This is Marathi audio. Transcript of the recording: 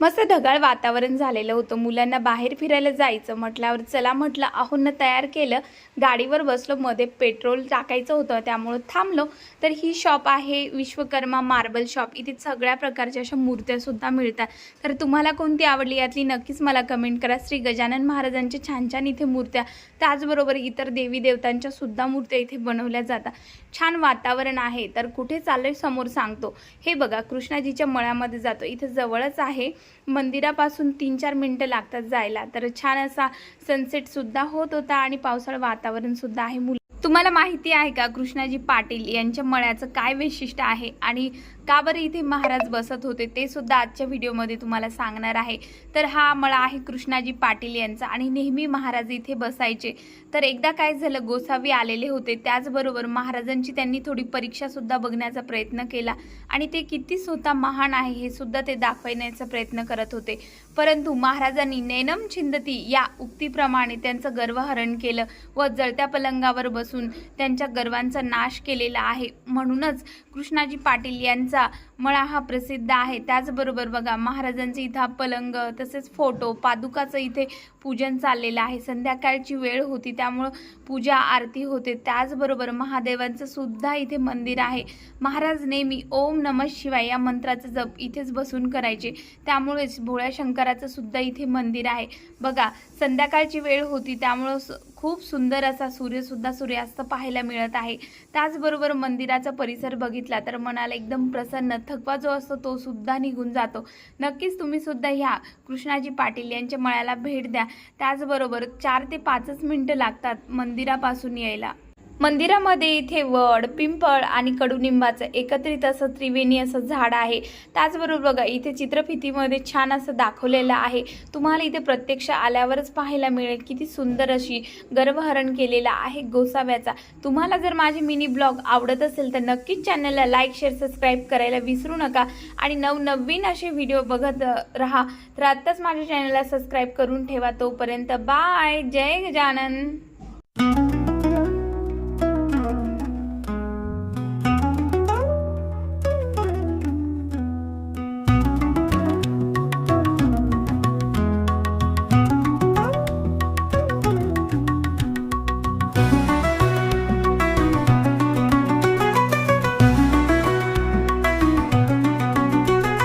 मस्त ढगाळ वातावरण झालेलं होतं. मुलांना बाहेर फिरायला जायचं म्हटल्यावर चला म्हटलं आहोंनं तयार केलं. गाडीवर बसलो मध्ये पेट्रोल टाकायचं होतं त्यामुळं थांबलो. तर ही शॉप आहे विश्वकर्मा मार्बल शॉप. इथे सगळ्या प्रकारच्या अशा मूर्त्यासुद्धा मिळतात. तर तुम्हाला कोणती आवडली यातली नक्कीच मला कमेंट करा. श्री गजानन महाराजांच्या छान छान इथे मूर्त्या त्याचबरोबर इतर देवी देवतांच्या सुद्धा मूर्त्या इथे बनवल्या जातात. छान वातावरण आहे. तर कुठे चाललंय समोर सांगतो. हे बघा कृष्णाजीच्या मळ्यामध्ये जातो. इथे जवळच आहे मंदिरापासून तीन चार मिनटं लागतात जायला. तर छान असा सनसेट सुद्धा होत होता आणि पावसाळा वातावरण सुद्धा आहे. मुल तुम्हाला माहिती आहे का कृष्णाजी पाटील यांच्या मळ्याचं काय वैशिष्ट्य आहे आणि का बरं इथे महाराज बसत होते ते सुद्धा आजच्या व्हिडिओमध्ये तुम्हाला सांगणार आहे. तर हा मळा आहे कृष्णाजी पाटील यांचा आणि नेहमी महाराज इथे बसायचे. तर एकदा काय झालं गोसावी आलेले होते. त्याचबरोबर महाराजांची त्यांनी थोडी परीक्षा सुद्धा बघण्याचा प्रयत्न केला आणि ते किती स्वतः महान आहे हे सुद्धा ते दाखवण्याचा प्रयत्न करत होते. परंतु महाराजांनी नैनम छिंदती या उक्तीप्रमाणे त्यांचं गर्वहरण केलं व जळत्या पलंगावर बस बसून त्यांच्या गर्वांचा नाश केलेला आहे. म्हणूनच कृष्णाजी पाटील यांचा मळा हा प्रसिद्ध आहे. त्याचबरोबर बघा महाराजांचे इथं पलंग तसेच फोटो पादुकाचं इथे पूजन चाललेलं आहे. संध्याकाळची वेळ होती त्यामुळं पूजा आरती होते. त्याचबरोबर महादेवांचं सुद्धा इथे मंदिर आहे. महाराज नेहमी ओम नमः शिवाय या मंत्राचा जप इथेच बसून करायचे. त्यामुळेच भोळ्या शंकराचं सुद्धा इथे मंदिर आहे. बघा संध्याकाळची वेळ होती त्यामुळं खूप सुंदर असा सूर्यसुद्धा सूर्य सूर्यास्त पाहायला मिळत आहे. त्याचबरोबर मंदिराचा परिसर बघितला तर मनाला एकदम प्रसन्न थकवा जो असतो तो सुद्धा निघून जातो. नक्कीच तुम्ही सुद्धा ह्या कृष्णाजी पाटील यांच्या मळ्याला भेट द्या. त्याचबरोबर चार ते पाचच मिनिटं लागतात मंदिरापासून यायला. मंदिरामध्ये इथे वड पिंपळ आणि कडुनिंबाचं एकत्रित असं त्रिवेणी असं झाड आहे. त्याचबरोबर बघा इथे चित्रफितीमध्ये छान असं दाखवलेलं आहे. तुम्हाला इथे प्रत्यक्ष आल्यावरच पाहायला मिळेल किती सुंदर अशी गर्भहरण केलेला आहे गोसाव्याचा. तुम्हाला जर माझे मिनी ब्लॉग आवडत असेल तर नक्कीच चॅनलला लाईक शेअर सबस्क्राईब करायला विसरू नका. आणि नवनवीन असे व्हिडिओ बघत राहा. तर आत्ताच माझ्या चॅनलला सबस्क्राईब करून ठेवा तोपर्यंत बाय. जय गजानन.